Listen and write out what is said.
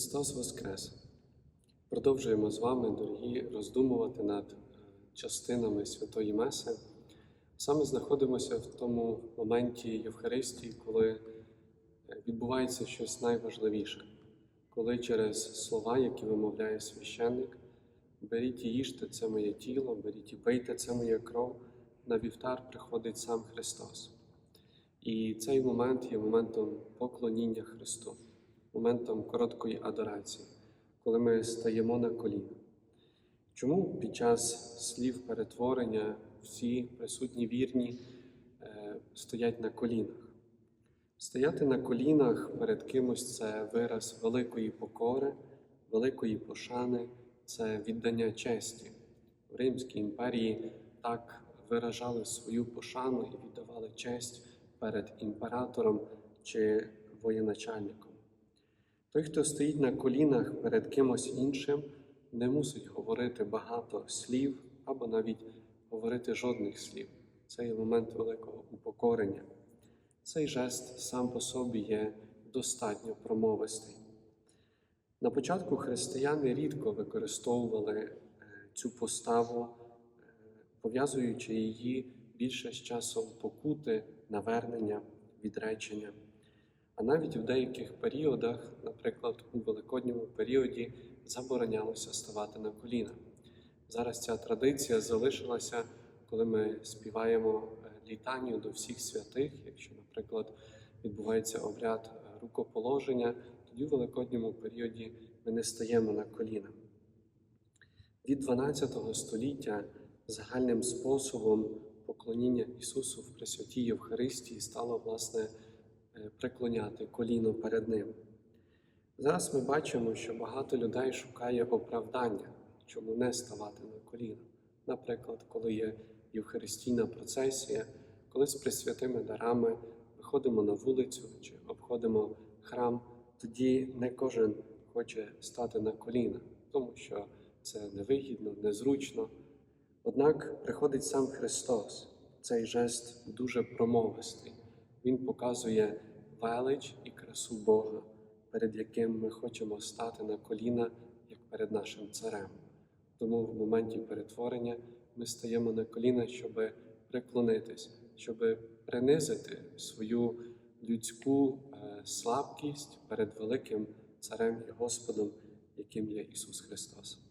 Христос Воскрес! Продовжуємо з вами, дорогі, роздумувати над частинами Святої Меси. Саме знаходимося в тому моменті Євхаристії, коли відбувається щось найважливіше, коли через слова, які вимовляє священник, беріть і їжте це моє тіло, беріть і пийте це моя кров, на вівтар приходить сам Христос. І цей момент є моментом поклоніння Христу, моментом короткої адорації, коли ми стаємо на коліна. Чому під час слів перетворення всі присутні вірні е, стоять на колінах? Стояти на колінах перед кимось це вираз великої покори, великої пошани, це віддання честі. В Римській імперії так виражали свою пошану і віддавали честь перед імператором чи воєначальником. Той, хто стоїть на колінах перед кимось іншим, не мусить говорити багато слів або навіть говорити жодних слів. Це є момент великого упокорення. Цей жест сам по собі є достатньо промовистий. На початку християни рідко використовували е, цю поставу, е, пов'язуючи її більше з часом покути, навернення, відречення. А навіть в деяких періодах, наприклад, у великодньому періоді, заборонялося ставати на коліна. Зараз ця традиція залишилася, коли ми співаємо е, літанню до всіх святих, якщо, наприклад, відбувається обряд е, рукоположення, тоді в великодньому періоді ми не стаємо на коліна. Від 12 століття загальним способом поклоніння Ісусу в Пресвятій Євхаристії стало власне е, преклоняти коліно перед Ним. Зараз ми бачимо, що багато людей шукає оправдання, чому не ставати на коліна. Наприклад, коли є Євхаристійна процесія, коли з присвятими дарами виходимо на вулицю чи обходимо храм, тоді не кожен хоче стати на коліна, тому що це невигідно, незручно. Однак приходить сам Христос. Цей жест дуже промовистий. Він показує велич і красу Бога, перед яким ми хочемо стати на коліна, як перед нашим царем. Тому в моменті перетворення ми стаємо на коліна, щоб приклонитись, щоб принизити свою людську е, слабкість перед великим царем і Господом, яким є Ісус Христос.